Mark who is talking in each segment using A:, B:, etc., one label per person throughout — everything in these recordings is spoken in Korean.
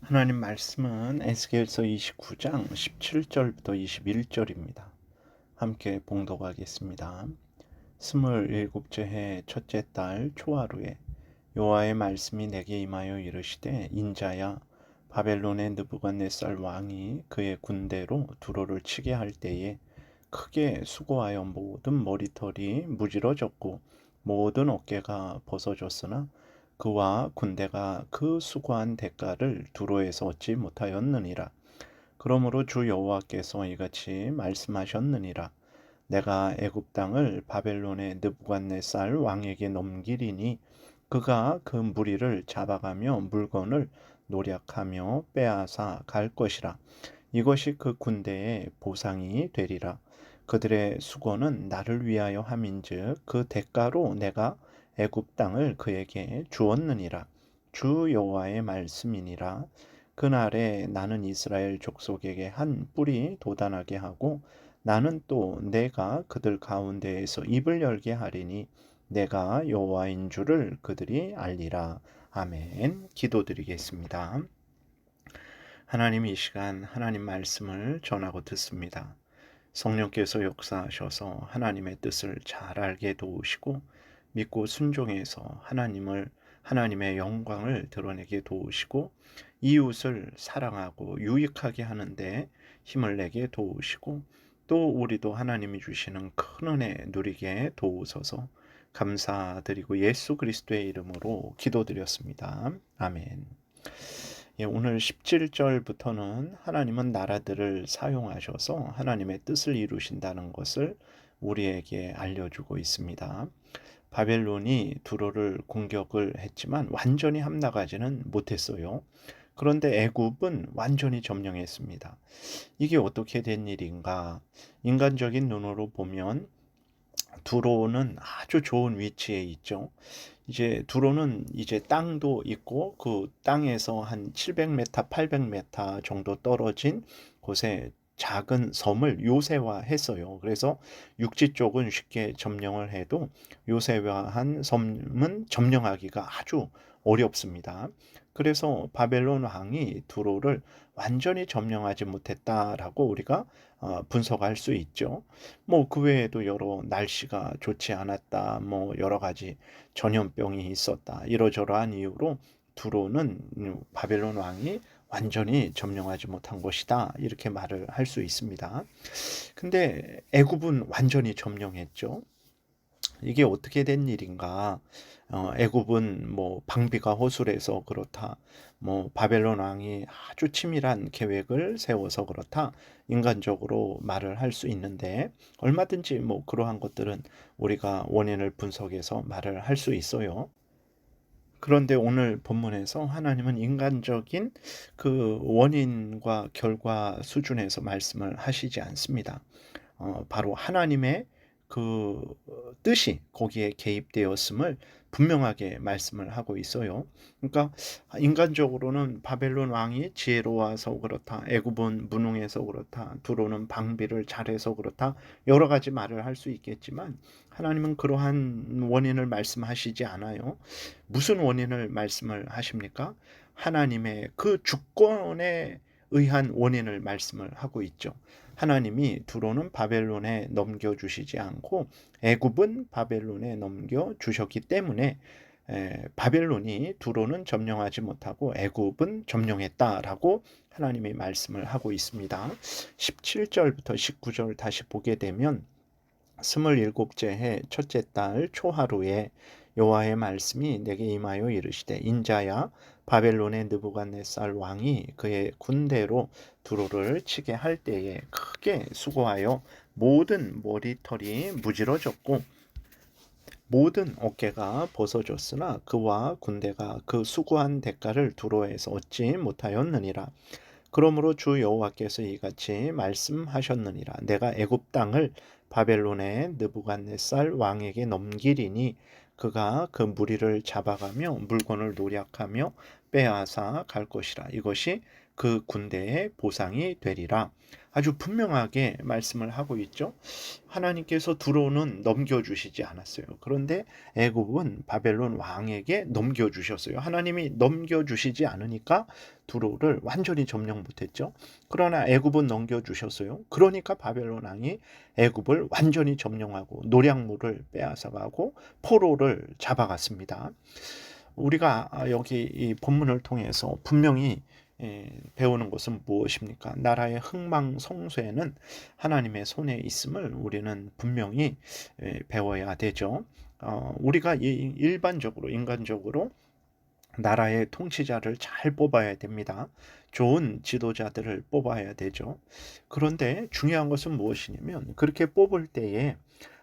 A: 하나님 말씀은 에스겔서 29장 17절부터 21절입니다. 함께 봉독하겠습니다. 스물일곱째 해 첫째 달 초하루에 여호와의 말씀이 내게 임하여 이르시되 인자야 바벨론의 느부갓네살 왕이 그의 군대로 두로를 치게 할 때에 크게 수고하여 모든 머리털이 무지러졌고 모든 어깨가 벗어졌으나 그와 군대가 그 수고한 대가를 두로에서 얻지 못하였느니라. 그러므로 주 여호와께서 이같이 말씀하셨느니라. 내가 애굽 땅을 바벨론의 느부갓네살 왕에게 넘기리니 그가 그 무리를 잡아가며 물건을 노략하며 빼앗아 갈 것이라. 이것이 그 군대의 보상이 되리라. 그들의 수고는 나를 위하여 함인즉 그 대가로 내가 애굽 땅을 그에게 주었느니라. 주 여호와의 말씀이니라. 그날에 나는 이스라엘 족속에게 한 뿔이 도단하게 하고 나는 또 내가 그들 가운데에서 입을 열게 하리니 내가 여호와인 줄을 그들이 알리라. 아멘. 기도드리겠습니다. 하나님 이 시간 하나님 말씀을 전하고 듣습니다. 성령께서 역사하셔서 하나님의 뜻을 잘 알게 도우시고 믿고 순종해서 하나님을 하나님의 영광을 드러내게 도우시고 이웃을 사랑하고 유익하게 하는데 힘을 내게 도우시고 또 우리도 하나님이 주시는 큰 은혜 누리게 도우소서 감사드리고 예수 그리스도의 이름으로 기도드렸습니다. 아멘. 예, 오늘 17절부터는 하나님은 나라들을 사용하셔서 하나님의 뜻을 이루신다는 것을 우리에게 알려주고 있습니다. 바벨론이 두로를 공격을 했지만 완전히 함나가지는 못했어요. 그런데 애굽은 완전히 점령했습니다. 이게 어떻게 된 일인가? 인간적인 눈으로 보면 두로는 아주 좋은 위치에 있죠. 이제 두로는 이제 땅도 있고 그 땅에서 한 700m, 800m 정도 떨어진 곳에 작은 섬을 요새화했어요. 그래서 육지 쪽은 쉽게 점령을 해도 요새화한 섬은 점령하기가 아주 어렵습니다. 그래서 바벨론 왕이 두로를 완전히 점령하지 못했다라고 우리가 어, 분석할 수 있죠. 뭐 그 외에도 여러 날씨가 좋지 않았다, 뭐 여러 가지 전염병이 있었다 이러저러한 이유로 두로는 바벨론 왕이 완전히 점령하지 못한 것이다. 이렇게 말을 할 수 있습니다. 근데 애굽은 완전히 점령했죠. 이게 어떻게 된 일인가? 어, 애굽은 뭐 방비가 허술해서 그렇다. 뭐 바벨론 왕이 아주 치밀한 계획을 세워서 그렇다. 인간적으로 말을 할 수 있는데 얼마든지 뭐 그러한 것들은 우리가 원인을 분석해서 말을 할 수 있어요. 그런데 오늘 본문에서 하나님은 인간적인 그 원인과 결과 수준에서 말씀을 하시지 않습니다. 어, 바로 하나님의 그 뜻이 거기에 개입되었음을 분명하게 말씀을 하고 있어요. 그러니까 인간적으로는 바벨론 왕이 지혜로워서 그렇다. 애굽은 무능해서 그렇다. 두로는 방비를 잘해서 그렇다. 여러 가지 말을 할 수 있겠지만 하나님은 그러한 원인을 말씀하시지 않아요. 무슨 원인을 말씀을 하십니까? 하나님의 그 주권에 의한 원인을 말씀을 하고 있죠. 하나님이 두로는 바벨론에 넘겨 주시지 않고 애굽은 바벨론에 넘겨 주셨기 때문에 에, 바벨론이 두로는 점령하지 못하고 애굽은 점령했다라고 하나님이 말씀을 하고 있습니다. 17절부터 19절 다시 보게 되면 스물일곱째 해 첫째 달 초하루에 여호와의 말씀이 내게 임하여 이르시되 인자야 바벨론의 느부갓네살 왕이 그의 군대로 두로를 치게 할 때에 크게 수고하여 모든 머리털이 무지러졌고 모든 어깨가 벗어졌으나 그와 군대가 그 수고한 대가를 두로에서 얻지 못하였느니라. 그러므로 주 여호와께서 이같이 말씀하셨느니라. 내가 애굽 땅을 바벨론의 느부갓네살 왕에게 넘기리니 그가 그 무리를 잡아가며 물건을 노략하며 빼앗아 갈 것이라 이것이 그 군대의 보상이 되리라. 아주 분명하게 말씀을 하고 있죠. 하나님께서 두로는 넘겨주시지 않았어요. 그런데 애굽은 바벨론 왕에게 넘겨주셨어요. 하나님이 넘겨주시지 않으니까 두로를 완전히 점령 못했죠. 그러나 애굽은 넘겨주셨어요. 그러니까 바벨론 왕이 애굽을 완전히 점령하고 노량물을 빼앗아가고 포로를 잡아갔습니다. 우리가 여기 이 본문을 통해서 분명히 예, 배우는 것은 무엇입니까? 나라의 흥망성쇠는 하나님의 손에 있음을 우리는 분명히 예, 배워야 되죠. 어, 우리가 일반적으로 인간적으로 나라의 통치자를 잘 뽑아야 됩니다. 좋은 지도자들을 뽑아야 되죠. 그런데 중요한 것은 무엇이냐면 그렇게 뽑을 때에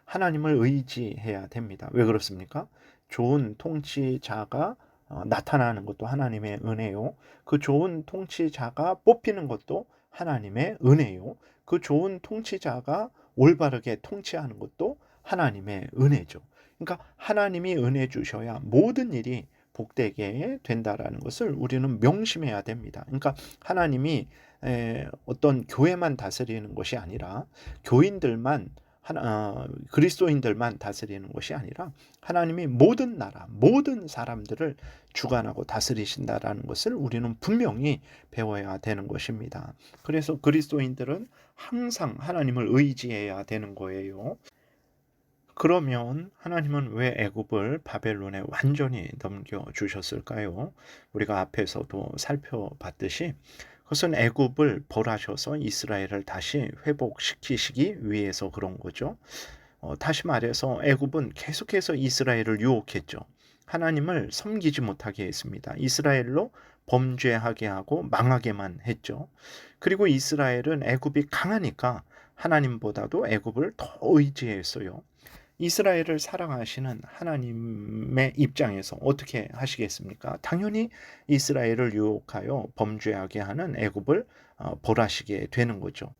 A: 하나님을 의지해야 됩니다. 왜 그렇습니까? 좋은 통치자가 어, 나타나는 것도 하나님의 은혜요. 그 좋은 통치자가 뽑히는 것도 하나님의 은혜요. 그 좋은 통치자가 올바르게 통치하는 것도 하나님의 은혜죠. 그러니까 하나님이 은혜 주셔야 모든 일이 복되게 된다라는 것을 우리는 명심해야 됩니다. 그러니까 하나님이 어떤 교회만 다스리는 것이 아니라 교인들만 하나, 어, 그리스도인들만 다스리는 것이 아니라 하나님이 모든 나라, 모든 사람들을 주관하고 다스리신다라는 것을 우리는 분명히 배워야 되는 것입니다. 그래서 그리스도인들은 항상 하나님을 의지해야 되는 거예요. 그러면 하나님은 왜 애굽을 바벨론에 완전히 넘겨 주셨을까요? 우리가 앞에서도 살펴봤듯이 그것은 애굽을 벌하셔서 이스라엘을 다시 회복시키시기 위해서 그런 거죠. 어, 다시 말해서 애굽은 계속해서 이스라엘을 유혹했죠. 하나님을 섬기지 못하게 했습니다. 이스라엘로 범죄하게 하고 망하게만 했죠. 그리고 이스라엘은 애굽이 강하니까 하나님보다도 애굽을 더 의지했어요. 이스라엘을 사랑하시는 하나님의 입장에서 어떻게 하시겠습니까? 당연히 이스라엘을 유혹하여 범죄하게 하는 애굽을 어, 벌하시게 되는 거죠.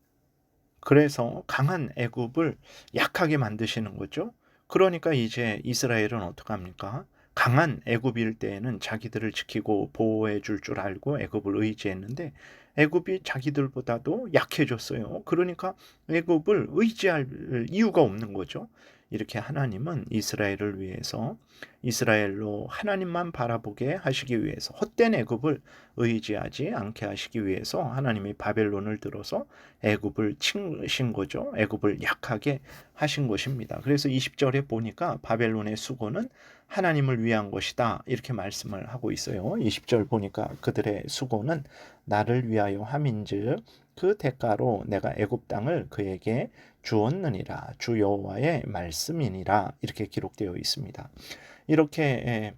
A: 그래서 강한 애굽을 약하게 만드시는 거죠. 그러니까 이제 이스라엘은 어떡합니까? 강한 애굽일 때에는 자기들을 지키고 보호해 줄줄 알고 애굽을 의지했는데 애굽이 자기들보다도 약해졌어요. 그러니까 애굽을 의지할 이유가 없는 거죠. 이렇게 하나님은 이스라엘을 위해서 이스라엘로 하나님만 바라보게 하시기 위해서 헛된 애굽을 의지하지 않게 하시기 위해서 하나님이 바벨론을 들어서 애굽을 치신 거죠. 애굽을 약하게 하신 것입니다. 그래서 20절에 보니까 바벨론의 수고는 하나님을 위한 것이다. 이렇게 말씀을 하고 있어요. 20절 보니까 그들의 수고는 나를 위하여 함인즉 그 대가로 내가 애굽 땅을 그에게 주었느니라 주 여호와의 말씀이니라 이렇게 기록되어 있습니다. 이렇게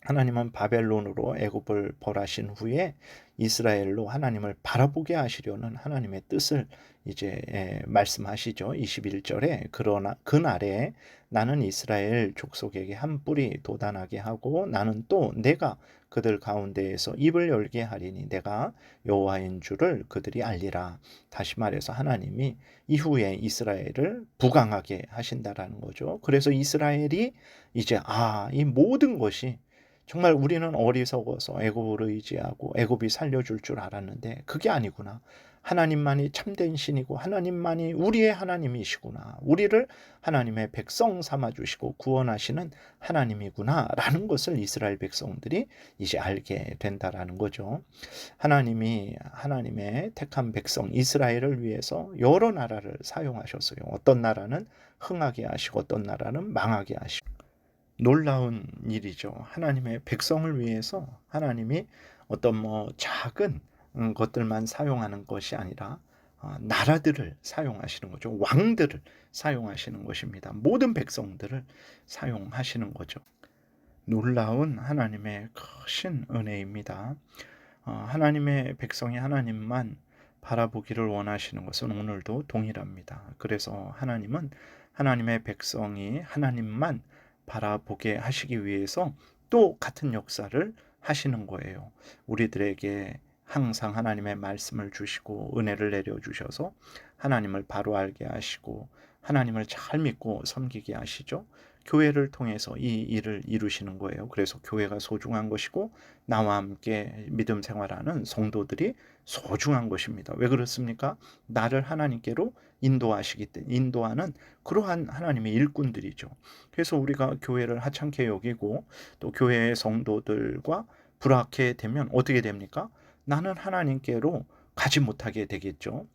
A: 하나님은 바벨론으로 애굽을 벌하신 후에 이스라엘로 하나님을 바라보게 하시려는 하나님의 뜻을 이제 말씀하시죠. 21절에 그러나 그날에 나는 이스라엘 족속에게 한 뿔이 도단하게 하고 나는 또 내가 그들 가운데에서 입을 열게 하리니 내가 여호와인 줄을 그들이 알리라. 다시 말해서 하나님이 이후에 이스라엘을 부강하게 하신다라는 거죠. 그래서 이스라엘이 이제 아, 이 모든 것이 정말 우리는 어리석어서 애굽을 의지하고 애굽이 살려줄 줄 알았는데 그게 아니구나. 하나님만이 참된 신이고 하나님만이 우리의 하나님이시구나. 우리를 하나님의 백성 삼아 주시고 구원하시는 하나님이구나라는 것을 이스라엘 백성들이 이제 알게 된다라는 거죠. 하나님이 하나님의 택한 백성 이스라엘을 위해서 여러 나라를 사용하셨어요. 어떤 나라는 흥하게 하시고 어떤 나라는 망하게 하시고 놀라운 일이죠. 하나님의 백성을 위해서 하나님이 어떤 뭐 작은 음, 것들만 사용하는 것이 아니라 어, 나라들을 사용하시는 거죠. 왕들을 사용하시는 것입니다. 모든 백성들을 사용하시는 거죠. 놀라운 하나님의 크신 은혜입니다. 어, 하나님의 백성이 하나님만 바라보기를 원하시는 것은 오늘도 동일합니다. 그래서 하나님은 하나님의 백성이 하나님만 바라보게 하시기 위해서 또 같은 역사를 하시는 거예요. 우리들에게 항상 하나님의 말씀을 주시고 은혜를 내려 주셔서 하나님을 바로 알게 하시고 하나님을 잘 믿고 섬기게 하시죠. 교회를 통해서 이 일을 이루시는 거예요. 그래서 교회가 소중한 것이고 나와 함께 믿음 생활하는 성도들이 소중한 것입니다. 왜 그렇습니까? 나를 하나님께로 인도하시기 때문에 인도하는 그러한 하나님의 일꾼들이죠. 그래서 우리가 교회를 하찮게 여기고 또 교회의 성도들과 불악해 되면 어떻게 됩니까? 나는 하나님께로 가지 못하게 되겠죠.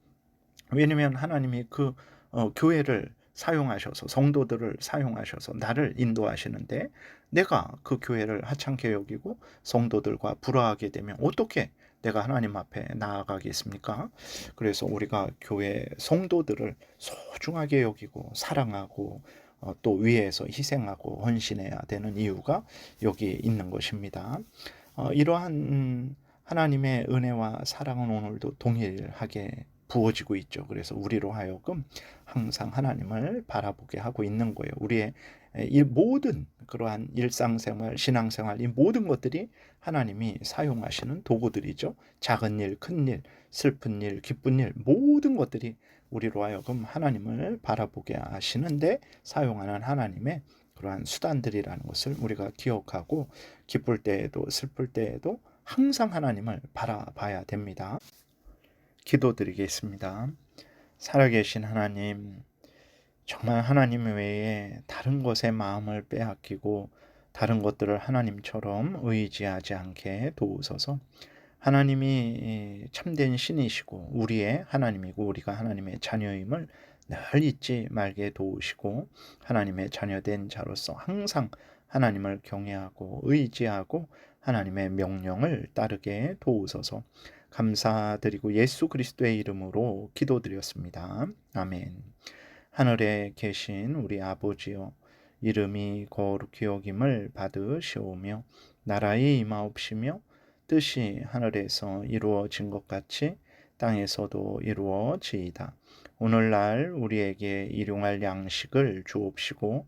A: 왜냐하면 하나님이 그 어, 교회를 사용하셔서 성도들을 사용하셔서 나를 인도하시는데 내가 그 교회를 하찮게 여기고 성도들과 불화하게 되면 어떻게 내가 하나님 앞에 나아가겠습니까? 그래서 우리가 교회 성도들을 소중하게 여기고 사랑하고 어, 또 위에서 희생하고 헌신해야 되는 이유가 여기 있는 것입니다. 어, 이러한 음, 하나님의 은혜와 사랑은 오늘도 동일하게 부어지고 있죠. 그래서 우리로 하여금 항상 하나님을 바라보게 하고 있는 거예요. 우리의 이 모든 그러한 일상생활, 신앙생활, 이 모든 것들이 하나님이 사용하시는 도구들이죠. 작은 일, 큰 일, 슬픈 일, 기쁜 일, 모든 것들이 우리로 하여금 하나님을 바라보게 하시는데 사용하는 하나님의 그러한 수단들이라는 것을 우리가 기억하고 기쁠 때에도 슬플 때에도 항상 하나님을 바라봐야 됩니다. 기도드리겠습니다. 살아계신 하나님, 정말 하나님 외에 다른 것에 마음을 빼앗기고 다른 것들을 하나님처럼 의지하지 않게 도우소서. 하나님이 참된 신이시고 우리의 하나님이고 우리가 하나님의 자녀임을 늘 잊지 말게 도우시고 하나님의 자녀된 자로서 항상 하나님을 경외하고 의지하고 하나님의 명령을 따르게 도우소서. 감사드리고 예수 그리스도의 이름으로 기도드렸습니다. 아멘. 하늘에 계신 우리 아버지여 이름이 거룩히 여김을 받으시오며 나라의 임하옵시며 뜻이 하늘에서 이루어진 것 같이 땅에서도 이루어지이다. 오늘날 우리에게 일용할 양식을 주옵시고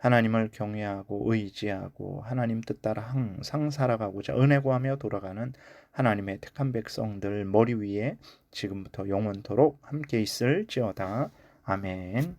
A: 하나님을 경외하고 의지하고 하나님 뜻 따라 항상 살아가고자 은혜 구하며 돌아가는 하나님의 택한 백성들 머리 위에 지금부터 영원토록 함께 있을지어다. 아멘.